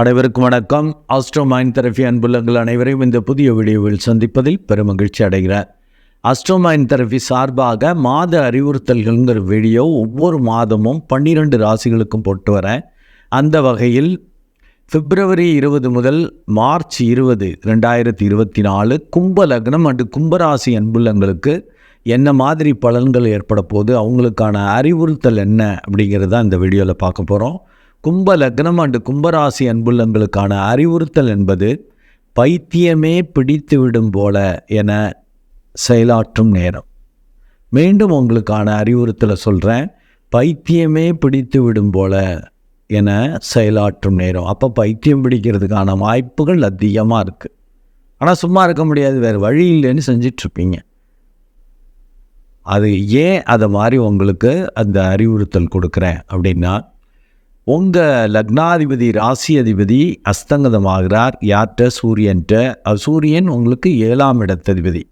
அனைவருக்கும் வணக்கம். Astro mind therapy அன்புள்ளங்கள் அனைவரையும் இந்த புதிய வீடியோவில் சந்திப்பதில் பெருமகிழ்ச்சி அடைகிறார் ஆஸ்ட்ரோ மைண்ட் தெரபி சார்பாக மாத அறிவுறுத்தல்கள்ங்கிற வீடியோ ஒவ்வொரு மாதமும் பன்னிரெண்டு ராசிகளுக்கும் போட்டு வரேன். அந்த வகையில் பிப்ரவரி இருபது முதல் மார்ச் இருபது ரெண்டாயிரத்தி இருபத்தி நாலு கும்ப லக்னம் அண்டு கும்பராசி அன்புள்ளங்களுக்கு என்ன மாதிரி பலன்கள் ஏற்பட போது அவங்களுக்கான அறிவுறுத்தல் என்ன அப்படிங்கிறத இந்த வீடியோவில் பார்க்க போகிறோம் கும்ப லக்னம் அண்டு கும்பராசி அன்புள்ளங்களுக்கான அறிவுறுத்தல் என்பது பைத்தியமே பிடித்து விடும் போல என செயலாற்றும் நேரம். மீண்டும் உங்களுக்கான அறிவுறுத்தலை சொல்கிறேன் பைத்தியமே பிடித்து விடும் போல என செயலாற்றும் நேரம். அப்போ பைத்தியம் பிடிக்கிறதுக்கான வாய்ப்புகள் அதிகமாக இருக்குது ஆனால் சும்மா இருக்க முடியாது வேறு வழி இல்லைன்னு செஞ்சிட்ருப்பீங்க. அது ஏன் அதை மாதிரி உங்களுக்கு அந்த அறிவுறுத்தல் கொடுக்குறேன் அப்படின்னா உங்கள் லக்னாதிபதி ராசி அதிபதி அஸ்தங்கதமாகிறார். யார்கிட்ட சூரியன்ட்ட. சூரியன் உங்களுக்கு ஏழாம் இடத்ததிபதி.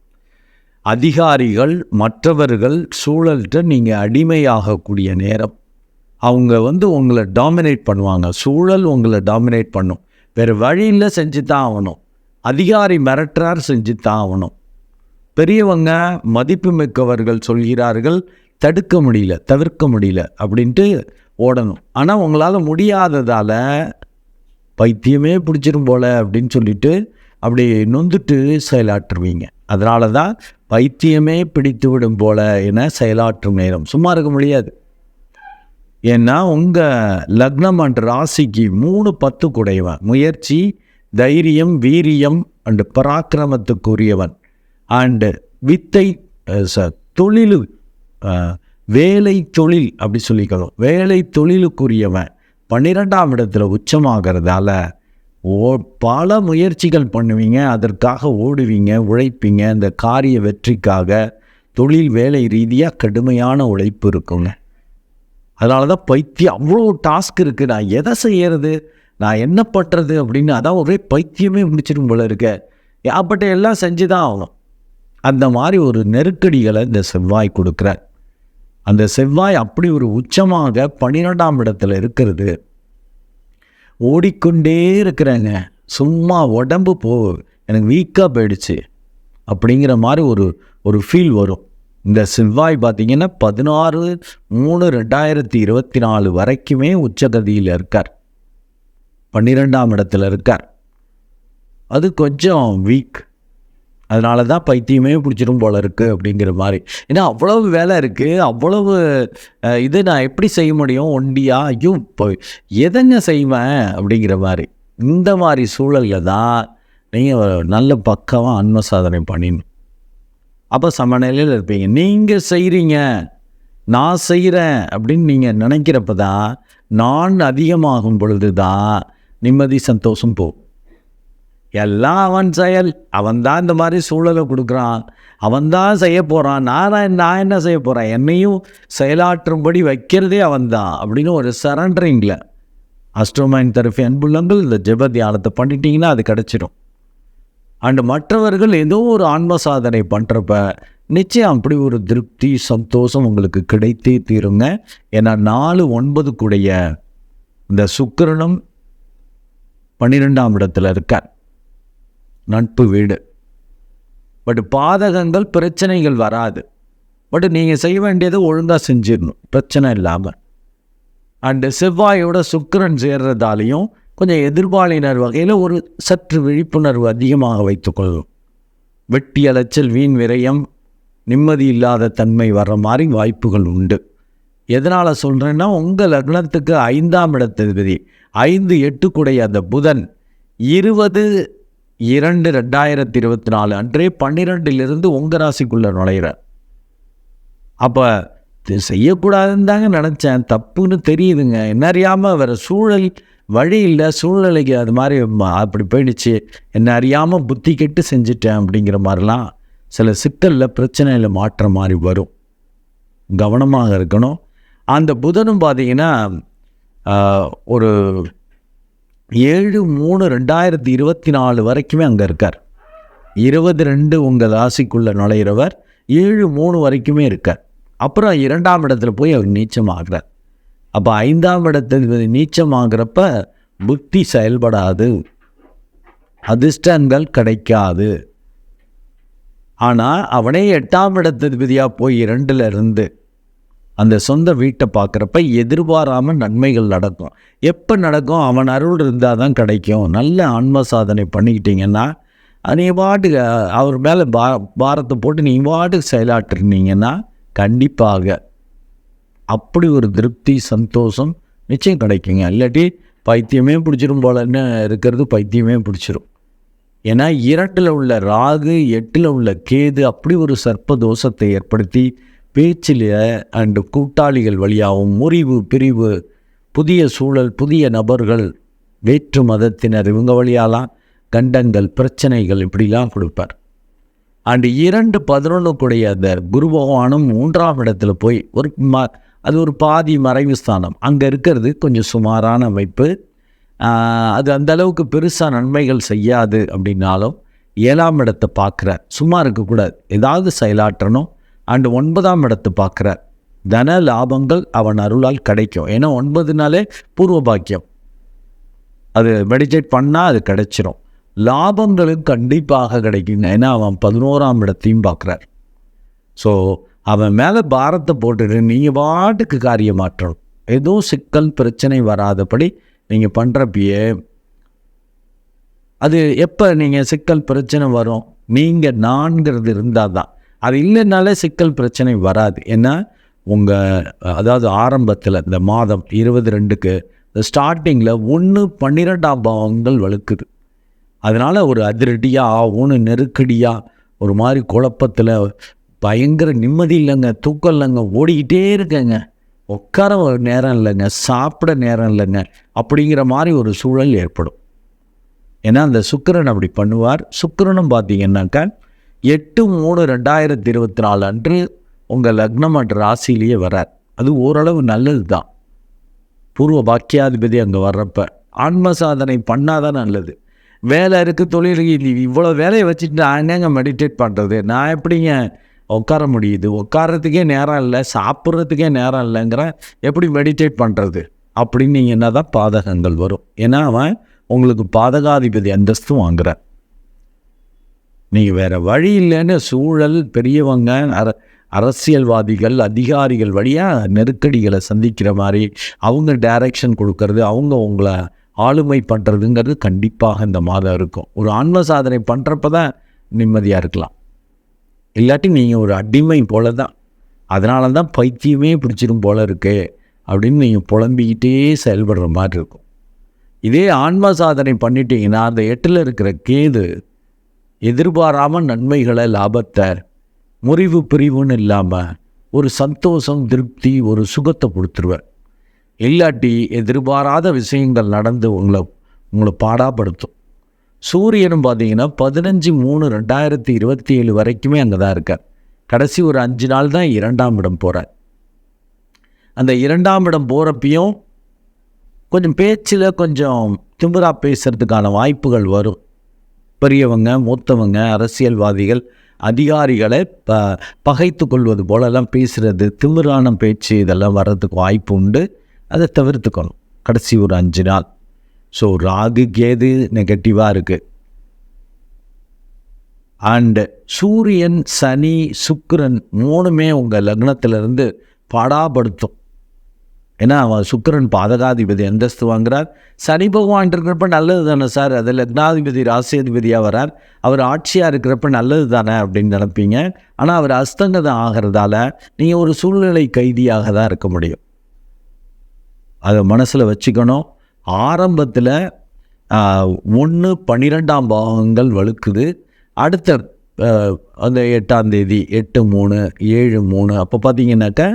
அதிகாரிகள் மற்றவர்கள் சூழல்கிட்ட நீங்கள் அடிமையாகக்கூடிய நேரம். அவங்க வந்து உங்களை டாமினேட் பண்ணுவாங்க. சூழல் உங்களை டாமினேட் பண்ணும். வேறு வழியில் செஞ்சு தான் ஆகணும். அதிகாரி மிரட்டுறார் செஞ்சு தான் ஆகணும். பெரியவங்க மதிப்புமிக்கவர்கள் சொல்கிறார்கள் தடுக்க முடியல தவிர்க்க முடியல அப்படின்ட்டு ஓடணும். ஆனால் உங்களால் முடியாததால் பைத்தியமே பிடிச்சிரும் போல அப்படின்னு சொல்லிட்டு அப்படி நொந்துட்டு செயலாற்றுவீங்க. அதனால தான் பைத்தியமே பிடித்து விடும் போல என செயலாற்றும் நேரம். சும்மா இருக்க முடியாது. ஏன்னா உங்கள் லக்னம் அண்ட் ராசிக்கு மூணு பத்து குடையவன். முயற்சி தைரியம் வீரியம் அண்டு பராக்கிரமத்துக்குரியவன். அண்டு வித்தை ச- தொழிலு வேலை தொழில் அப்படி சொல்லிக்கணும். வேலை தொழிலுக்குரியவன் பன்னிரெண்டாம் இடத்துல உச்சமாகிறதால ஓ பல முயற்சிகள் பண்ணுவீங்க அதற்காக ஓடுவீங்க உழைப்பீங்க இந்த காரிய வெற்றிக்காக தொழில் வேலை ரீதியாக கடுமையான உழைப்பு இருக்குங்க. அதனால தான் பைத்தியம் அவ்வளோ டாஸ்க் இருக்குது நான் எதை செய்கிறது நான் என்ன பண்ணுறது அப்படின்னு அதான் ஒரே பைத்தியமே முடிச்சிடும் போல இருக்க. ஏப்பட்ட எல்லாம் செஞ்சு தான் ஆகணும். அந்த மாதிரி ஒரு நெருக்கடிகளை இந்த செவ்வாய் கொடுக்குறார். அந்த செவ்வாய் அப்படி ஒரு உச்சமாக பன்னிரெண்டாம் இடத்துல இருக்கிறது. ஓடிக்கொண்டே இருக்கிறேங்க. சும்மா உடம்பு போ எனக்கு வீக்காக போயிடுச்சு அப்படிங்கிற மாதிரி ஒரு ஒரு ஃபீல் வரும். இந்த செவ்வாய் பார்த்தீங்கன்னா பதினாறு மூணு ரெண்டாயிரத்தி இருபத்தி நாலு வரைக்குமே உச்சகதியில் இருக்கார். பன்னிரெண்டாம் இடத்துல இருக்கார். அது கொஞ்சம் வீக் அதனால தான் பைத்தியமே பிடிச்சிரும் போல இருக்குது அப்படிங்கிற மாதிரி. ஏன்னா அவ்வளவு வேலை இருக்குது அவ்வளவு இது நான் எப்படி செய்ய முடியும்? ஒண்டியா? ஐயோ இப்போ எதங்க செய்வேன்? அப்படிங்கிற மாதிரி. இந்த மாதிரி சூழலில் தான் நீங்கள் நல்ல பக்கமாக அன்ம சாதனை பண்ணிடணும். அப்போ சமநிலையில் இருப்பீங்க. நீங்கள் செய்கிறீங்க நான் செய்கிறேன் அப்படின்னு நீங்கள் நினைக்கிறப்ப தான் நான் அதிகமாகும் பொழுது தான் நிம்மதி சந்தோஷம் போகும். எல்லாம் அவன் செயல். அவன் தான் இந்த மாதிரி சூழலை கொடுக்குறான். அவன் தான் செய்ய போகிறான் நான் நான் என்ன செய்ய போகிறேன் என்னையும் செயலாற்றும்படி வைக்கிறதே அவன் தான் அப்படின்னு ஒரு சரண்டரிங்கில் அஸ்ட்ரோமைன் தெரபி அன்புள்ளங்கள் இந்த ஜெப தியானத்தை பண்ணிட்டீங்கன்னா அது கிடச்சிடும் அண்டு மற்றவர்கள் ஏதோ ஒரு ஆன்ம சாதனை பண்ணுறப்ப நிச்சயம் அப்படி ஒரு திருப்தி சந்தோஷம் உங்களுக்கு கிடைத்தே தீருங்க. ஏன்னா நாலு ஒன்பதுக்குடைய இந்த சுக்கரனும் பன்னிரெண்டாம் இடத்துல இருக்கார். நட்பு வீடு. பட் பாதகங்கள் பிரச்சனைகள் வராது. பட் நீங்கள் செய்ய வேண்டியது ஒழுங்காக செஞ்சிடணும் பிரச்சனை இல்லாமல் அண்டு செவ்வாயோட சுக்கரன் சேர்றதாலையும் கொஞ்சம் எதிர்பாலினர் வகையில் ஒரு சற்று விழிப்புணர்வு அதிகமாக வைத்துக்கொள்ளும். வெட்டி அலைச்சல் வீண் விரயம் நிம்மதி இல்லாத தன்மை வர்ற மாதிரி வாய்ப்புகள் உண்டு. எதனால் சொல்கிறேன்னா உங்கள் லக்னத்துக்கு ஐந்தாம் இடத்ததிபதி ஐந்து எட்டுக்குடைய அந்த புதன் இருபது இரண்டு ரெண்டாயிரத்தி இருபத்தி நாலு அன்றே பன்னிரெண்டிலிருந்து உங்கள் ராசிக்குள்ளே நுழையிறார். அப்போ இது செய்யக்கூடாதுன்னு தாங்க நினச்சேன். தப்புன்னு தெரியுதுங்க. என்ன அறியாமல் வேறு சூழல் வழி இல்லை. சூழ்நிலைக்கு அது மாதிரி அப்படி போயிடுச்சு. என்ன அறியாமல் புத்தி கெட்டு செஞ்சுட்டேன் அப்படிங்கிற மாதிரிலாம் சில சிக்கலில் பிரச்சனையில் மாற்ற மாதிரி வரும். கவனமாக இருக்கணும். அந்த புதனும் பார்த்தீங்கன்னா ஒரு ஏழு மூணு ரெண்டாயிரத்தி இருபத்தி நாலு வரைக்குமே அங்கே இருக்கார். இருபது ரெண்டு உங்கள் ராசிக்குள்ளே நுழையிறவர் ஏழு மூணு வரைக்குமே இருக்கார். அப்புறம் இரண்டாம் இடத்துல போய் அவர் நீச்சமாகிறார். அப்போ ஐந்தாம் இடத்துல நீச்சமாகிறப்ப புத்தி செயல்படாது. அதிர்ஷ்டங்கள் கிடைக்காது. ஆனால் அவனே எட்டாம் இடத்ததிபதியாக போய் இரண்டில் இருந்து அந்த சொந்த வீட்டை பார்க்குறப்ப எதிர்பாராமல் நன்மைகள் நடக்கும். எப்போ நடக்கும்? அவன் அருள் இருந்தால் தான் கிடைக்கும். நல்ல ஆன்ம சாதனை பண்ணிக்கிட்டீங்கன்னா நீ பாட்டுக்கு அவர் மேலே பா பாரத்தை போட்டு நீ பாட்டுக்கு செயலாற்றுனீங்கன்னா கண்டிப்பாக அப்படி ஒரு திருப்தி சந்தோஷம் நிச்சயம் கிடைக்குங்க. இல்லாட்டி பைத்தியமே பிடிச்சிரும் போலன்னு இருக்கிறது? பைத்தியமே பிடிச்சிரும். ஏன்னா இரட்டில் உள்ள ராகு எட்டில் உள்ள கேது அப்படி ஒரு சர்ப்ப தோஷத்தை ஏற்படுத்தி பேச்சில் அண்டு கூட்டாளிகள் வழியாகவும் முறிவு பிரிவு புதிய சூழல் புதிய நபர்கள் வேற்று மதத்தினர் இவங்க வழியாலாம் கண்டங்கள் பிரச்சனைகள் இப்படிலாம் கொடுப்பார். அண்டு இரண்டு பதினொன்றுக்குடைய அந்த குரு பகவானும் மூன்றாம் இடத்துல போய் ஒரு ம அது ஒரு பாதி மறைவு ஸ்தானம். அங்கே இருக்கிறது கொஞ்சம் சுமாரான அமைப்பு. அது அந்த அளவுக்கு பெருசாக நன்மைகள் செய்யாது அப்படின்னாலும் ஏழாம் இடத்தை பார்க்குற சும்மா இருக்கக்கூடாது. ஏதாவது செயலாற்றணும். அண்டு ஒன்பதாம் இடத்தை பார்க்குறார். தன லாபங்கள் அவன் அருளால் கிடைக்கும். ஏன்னா ஒன்பதுனாலே பூர்வ பாக்கியம் அது மெடிடேட் பண்ணால் அது கிடைச்சிரும். லாபங்களும் கண்டிப்பாக கிடைக்குங்க ஏன்னா அவன் பதினோராம் இடத்தையும் பார்க்குறார். ஸோ அவன் மேலே பாரத்தை போட்டுட்டு நீங்கள் பாட்டுக்கு காரியம் மாற்றணும். எதுவும் சிக்கல் பிரச்சனை வராதபடி நீங்கள் பண்ணுறப்பயே அது எப்போ நீங்கள் சிக்கல் பிரச்சனை வரும்? நீங்கள் நான்கிறது இருந்தால் தான் அது இல்லைனாலே சிக்கல் பிரச்சனை வராது. ஏன்னா உங்கள் அதாவது ஆரம்பத்தில் இந்த மாதம் இருபது ரெண்டுக்கு இந்த ஸ்டார்டிங்கில் ஒன்று பன்னிரெண்டாம் பாவங்கள் வழுக்குது. அதனால் ஒரு அதிரடியாக ஒன்று நெருக்கடியாக ஒரு மாதிரி குழப்பத்தில் பயங்கர நிம்மதி இல்லைங்க தூக்கம் இல்லைங்க ஓடிக்கிட்டே இருக்கேங்க. உட்கார ஒரு நேரம் இல்லைங்க சாப்பிட நேரம் இல்லைங்க அப்படிங்கிற மாதிரி ஒரு சூழல் ஏற்படும். ஏன்னா அந்த சுக்கரன் அப்படி பண்ணுவார். சுக்கரனும் பார்த்தீங்கன்னாக்கா எட்டு மூணு ரெண்டாயிரத்தி இருபத்தி நாலு அன்று உங்கள் லக்னம் அன்ற ராசியிலேயே வரார். அது ஓரளவு நல்லது தான் பூர்வ பாக்கியாதிபதி அங்கே வர்றப்ப ஆன்ம சாதனை பண்ணாதான் நல்லது. வேலை இருக்குது தொழில் இருக்கு. இது இவ்வளோ வேலையை வச்சுட்டு நான் என்னங்க மெடிடேட் பண்ணுறது நான் எப்படிங்க உட்கார முடியுது? உட்காரத்துக்கே நேரம் இல்லை சாப்பிட்றதுக்கே நேரம் இல்லைங்கிற எப்படி மெடிடேட் பண்ணுறது அப்படின்னு நீங்கள் என்ன தான் பாதகங்கள் வரும். ஏன்னா அவன் உங்களுக்கு பாதகாதிபதி அந்தஸ்தும் வாங்குறார். நீங்கள் வேறு வழி இல்லைன்னு சூழல் பெரியவங்க அர அரசியல்வாதிகள் அதிகாரிகள் வழியாக நெருக்கடிகளை சந்திக்கிற மாதிரி அவங்க டைரக்ஷன் கொடுக்கறது அவங்க உங்களை ஆளுமை பண்ணுறதுங்கிறது கண்டிப்பாக இந்த மாதம் இருக்கும். ஒரு ஆன்ம சாதனை பண்ணுறப்ப தான் நிம்மதியாக இருக்கலாம். இல்லாட்டி நீங்கள் ஒரு அடிமை போல தான் அதனால தான் பைத்தியமே பிடிச்சிடும் போல இருக்கே அப்படின்னு நீங்கள் புலம்பிக்கிட்டே செயல்படுற மாதிரி இருக்கும். இதே ஆன்ம சாதனை பண்ணிட்டீங்கன்னா அந்த எட்டில் இருக்கிற கேது எதிர்பாராமல் நன்மைகளை லாபத்தை முறிவு பிரிவுன்னு இல்லாமல் ஒரு சந்தோஷம் திருப்தி ஒரு சுகத்தை கொடுத்துருவார். இல்லாட்டி எதிர்பாராத விஷயங்கள் நடந்து உங்களை உங்களை பாடாப்படுத்தும். சூரியனும் பார்த்தீங்கன்னா பதினஞ்சு மூணு ரெண்டாயிரத்தி இருபத்தி ஏழு வரைக்குமே அங்கே தான் இருக்கார். கடைசி ஒரு அஞ்சு நாள் தான் இரண்டாம் இடம் போகிறார் அந்த இரண்டாம் இடம் போகிறப்பையும் கொஞ்சம் பேச்சில் கொஞ்சம் திமுறா பேசுகிறதுக்கான வாய்ப்புகள் வரும். பெரியவங்க மூத்தவங்க அரசியல்வாதிகள் அதிகாரிகளை ப பகைத்து கொள்வது போலெல்லாம் பேசுகிறது திமிரான பேச்சு இதெல்லாம் வர்றதுக்கு வாய்ப்பு உண்டு. அதை தவிர்த்துக்கணும். கடைசி ஒரு அஞ்சு நாள். ஸோ ராகு கேது நெகட்டிவாக இருக்குது அண்டு சூரியன் சனி சுக்கிரன் மூணுமே உங்கள் லக்னத்திலிருந்து பாடாப்படுத்தும் ஏன்னா அவன் சுக்கிரன் பாதகாதிபதி அந்தஸ்து வாங்குறார். சனி பகவான் இருக்கிறப்ப நல்லது தானே சார்? அது லக்னாதிபதி ராசியாதிபதியாக வரார். அவர் ஆட்சியாக இருக்கிறப்ப நல்லது தானே அப்படின்னு நினைப்பீங்க. ஆனால் அவர் அஸ்தங்கதம் ஆகிறதால நீங்கள் ஒரு சூழ்நிலை கைதியாக தான் இருக்க முடியும். அதை மனசில் வச்சுக்கணும். ஆரம்பத்தில் ஒன்று பன்னிரெண்டாம் பாகங்கள் வழுக்குது. அடுத்த அந்த எட்டாம் தேதி எட்டு மூணு ஏழு மூணு அப்போ பார்த்தீங்கன்னாக்கா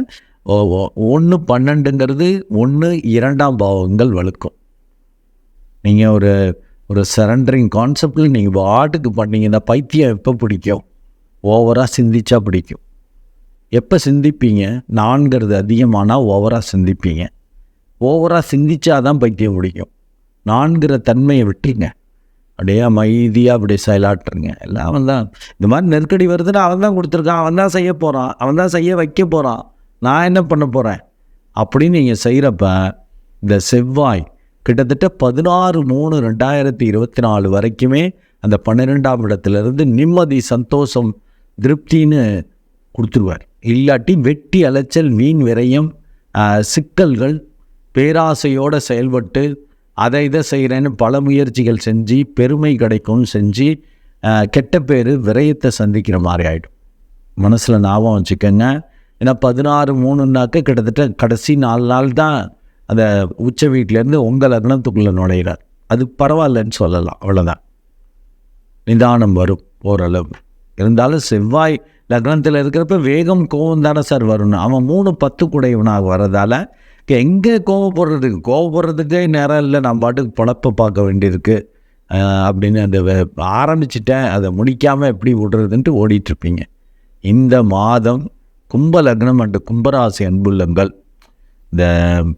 ஒன்று பன்னெண்டுங்கிறது ஒன்று இரண்டாம் பாவங்கள் வழுக்கும். நீங்கள் ஒரு ஒரு சரண்டரிங் கான்செப்டில் நீங்கள் பாட்டுக்கு பண்ணீங்கன்னா பைத்தியம் எப்போ பிடிக்கும்? ஓவராக சிந்திச்சா பிடிக்கும். எப்போ சிந்திப்பீங்க? நான்கிறது அதிகமானால் ஓவராக சிந்திப்பீங்க. ஓவராக சிந்திச்சாதான் பைத்தியம் பிடிக்கும். நான்கிற தன்மையை விட்டுருங்க. அப்படியே அமைதியாக அப்படியே செயலாட்டுருங்க எல்லாம் அவன் தான் இந்த மாதிரி நெருக்கடி வருதுன்னா அவன் தான் கொடுத்துருக்கான். அவன் தான் செய்ய போகிறான் அவன் தான் செய்ய வைக்க போகிறான் நான் என்ன பண்ண போகிறேன் அப்படின்னு நீங்கள் செய்கிறப்ப இந்த செவ்வாய் கிட்டத்தட்ட பதினாறு மூணு ரெண்டாயிரத்தி இருபத்தி நாலு வரைக்குமே அந்த பன்னிரெண்டாம் இடத்துலேருந்து நிம்மதி சந்தோஷம் திருப்தின்னு கொடுத்துருவார். இல்லாட்டி வெட்டி அலைச்சல் மீன் விரயம் சிக்கல்கள் பேராசையோடு செயல்பட்டு அதை இதை செய்கிறேன்னு பல முயற்சிகள் செஞ்சு பெருமை கிடைக்கும்னு செஞ்சு கெட்ட பேர் விரயத்தை சந்திக்கிற மாதிரி ஆகிடும் மனசில் ஞாபகம் வச்சுக்கோங்க. ஏன்னா பதினாறு மூணுன்னாக்க கிட்டத்தட்ட கடைசி நாலு நாள் தான் அந்த உச்ச வீட்டிலேருந்து உங்கள் லக்னத்துக்குள்ளே நுழையிறார். அது பரவாயில்லன்னு சொல்லலாம். அவ்வளோதான் நிதானம் வரும் ஓரளவு. இருந்தாலும் செவ்வாய் லக்னத்தில் இருக்கிறப்ப வேகம் கோவம் தானே சார் வரணும் அவன் மூணு பத்து குடையவனாக வர்றதால எங்கே கோவப்படுறதுக்கு கோவப்படுறதுக்கே நேரம் இல்லை. நான் பாட்டுக்கு பொழப்பை பார்க்க வேண்டியிருக்கு. அப்படின்னு அந்த ஆரம்பிச்சிட்டேன். அதை முடிக்காமல் எப்படி விடுறதுன்ட்டு ஓடிட்டுருப்பீங்க இந்த மாதம் கும்ப லக்னம் அண்டு கும்பராசி அன்புள்ளங்கள் இந்த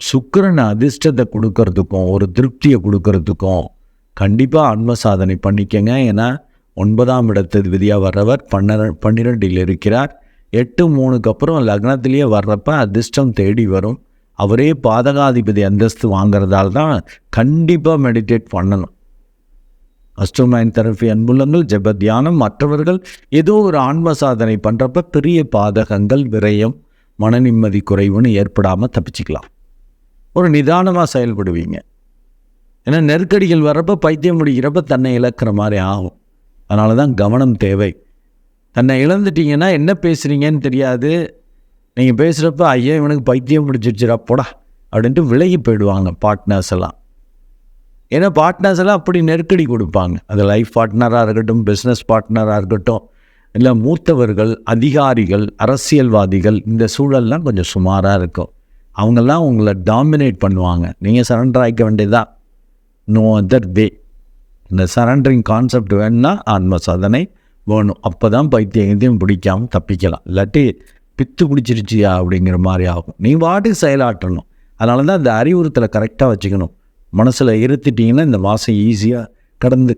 சுக்கரன் அதிர்ஷ்டத்தை கொடுக்கறதுக்கும் ஒரு திருப்தியை கொடுக்கறதுக்கும் கண்டிப்பாக ஆன்ம சாதனை பண்ணிக்கங்க. ஏன்னா ஒன்பதாம் இடத்து விதியாக வர்றவர் பன்னிர பன்னிரெண்டில் இருக்கிறார். எட்டு மூணுக்கு அப்புறம் லக்னத்திலேயே வர்றப்ப அதிர்ஷ்டம் தேடி வரும். அவரே பாதகாதிபதி அந்தஸ்து வாங்குறதால தான் கண்டிப்பாக மெடிடேட் பண்ணணும். அஸ்ட்ரோமைன் தெரபி அன்புள்ளங்கள் ஜெப தியானம் மற்றவர்கள் ஏதோ ஒரு ஆன்ம சாதனை பண்ணுறப்ப பெரிய பாதகங்கள் விரயம் மன நிம்மதி குறைவுன்னு ஏற்படாமல் தப்பிச்சுக்கலாம். ஒரு நிதானமாக செயல்படுவீங்க. ஏன்னா நெருக்கடிகள் வர்றப்போ பைத்தியம் முடிக்கிறப்ப தன்னை இழக்கிற மாதிரி ஆகும். அதனால தான் கவனம் தேவை. தன்னை இழந்துட்டீங்கன்னா என்ன பேசுகிறீங்கன்னு தெரியாது. நீங்கள் பேசுகிறப்ப ஐயா இவனுக்கு பைத்தியம் பிடிச்சிருச்சுடா போடா அப்படின்ட்டு விலகி போயிடுவாங்க பார்ட்னர்ஸ் எல்லாம். ஏன்னா பார்ட்னர்ஸ் எல்லாம் அப்படி நெருக்கடி கொடுப்பாங்க. அது லைஃப் பார்ட்னராக இருக்கட்டும் பிஸ்னஸ் பார்ட்னராக இருக்கட்டும் இல்லை மூத்தவர்கள் அதிகாரிகள் அரசியல்வாதிகள் இந்த சூழல்லாம் கொஞ்சம் சுமாராக இருக்கும். அவங்கெல்லாம் உங்களை டாமினேட் பண்ணுவாங்க. நீங்கள் சரண்டர் ஆகிக்க வேண்டியதுதான் நோ அதர் வே இந்த சரண்டரிங் கான்செப்ட் வேணும்னா ஆன்ம சாதனை வேணும். அப்போ தான் பைத்தியம் எதையும் பிடிக்காம தப்பிக்கலாம். இல்லாட்டி பித்து பிடிச்சிருச்சியா அப்படிங்கிற மாதிரி ஆகும். நீ வாட்டுக்கு செயலாற்றணும். அதனால தான் இந்த அறிவுறுத்தலை கரெக்டாக வச்சுக்கணும். மனசில் இருத்திட்டிங்கன்னா இந்த மாதம் ஈஸியாக கடந்து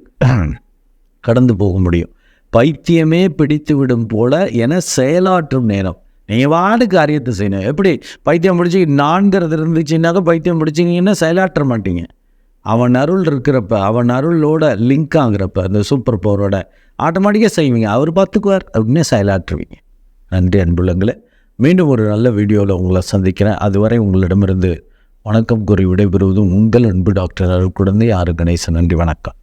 கடந்து போக முடியும். பைத்தியமே பிடித்து விடும் போல என செயலாற்றும் நேரம். நீங்கள் வாடு காரியத்தை செய்யணும். எப்படி? பைத்தியம் பிடிச்சி நான்கிறது இருந்துச்சுன்னாக்கா பைத்தியம் பிடிச்சிங்கன்னா செயலாற்ற மாட்டீங்க. அவன் அருள் இருக்கிறப்ப அவன் அருளோட லிங்க் ஆகுறப்ப அந்த சூப்பர் பவரோட ஆட்டோமேட்டிக்காக செய்வீங்க. அவர் பார்த்துக்குவார். அப்படின்னு செயலாற்றுவீங்க. நன்றி அன்புள்ளங்களே. மீண்டும் ஒரு நல்ல வீடியோவில் உங்களை சந்திக்கிறேன். அதுவரை உங்களிடமிருந்து வணக்கம் கூறி விடைபெறுவது உங்கள் அன்பு டாக்டர் அருள் குழந்தை ஆறு கணேசன். நன்றி வணக்கம்.